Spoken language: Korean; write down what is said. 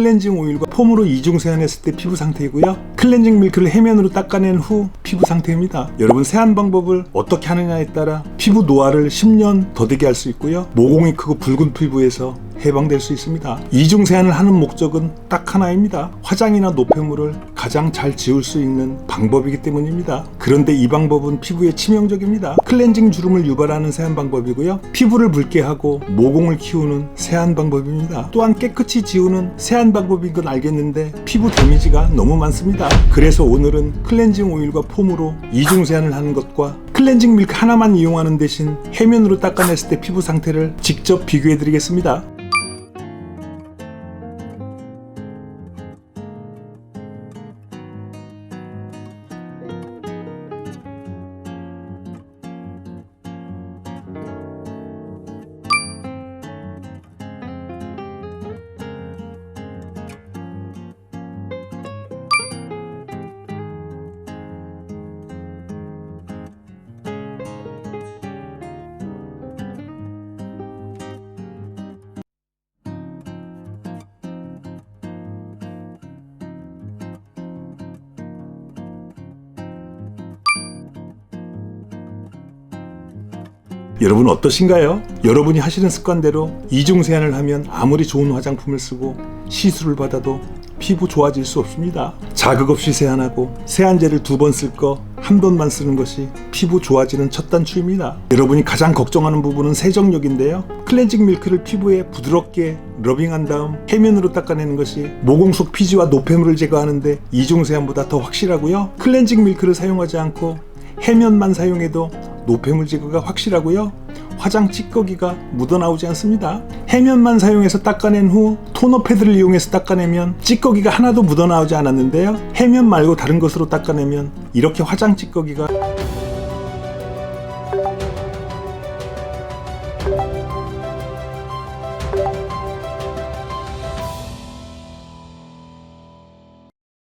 클렌징 오일과 폼으로 이중 세안했을 때 피부 상태이고요. 클렌징 밀크를 해면으로 닦아낸 후 피부 상태입니다. 여러분 세안 방법을 어떻게 하느냐에 따라 피부 노화를 10년 더디게 할 수 있고요. 모공이 크고 붉은 피부에서 해방될 수 있습니다. 이중 세안을 하는 목적은 딱 하나입니다. 화장이나 노폐물을 가장 잘 지울 수 있는 방법이기 때문입니다. 그런데 이 방법은 피부에 치명적입니다. 클렌징 주름을 유발하는 세안 방법이고요. 피부를 붉게 하고 모공을 키우는 세안 방법입니다. 또한 깨끗이 지우는 세안 방법인 건 알겠는데 피부 데미지가 너무 많습니다. 그래서 오늘은 클렌징 오일과 폼으로 이중 세안을 하는 것과 클렌징 밀크 하나만 이용하는 대신 해면으로 닦아냈을 때 피부 상태를 직접 비교해 드리겠습니다. 여러분 어떠신가요? 여러분이 하시는 습관대로 이중 세안을 하면 아무리 좋은 화장품을 쓰고 시술을 받아도 피부 좋아질 수 없습니다. 자극 없이 세안하고 세안제를 두 번 쓸 거 한 번만 쓰는 것이 피부 좋아지는 첫 단추입니다. 여러분이 가장 걱정하는 부분은 세정력인데요. 클렌징 밀크를 피부에 부드럽게 러빙한 다음 해면으로 닦아내는 것이 모공 속 피지와 노폐물을 제거하는데 이중 세안보다 더 확실하고요. 클렌징 밀크를 사용하지 않고 해면만 사용해도 노폐물 제거가 확실하고요. 화장 찌꺼기가 묻어나오지 않습니다. 해면만 사용해서 닦아낸 후 토너 패드를 이용해서 닦아내면 찌꺼기가 하나도 묻어나오지 않았는데요. 해면 말고 다른 것으로 닦아내면 이렇게 화장 찌꺼기가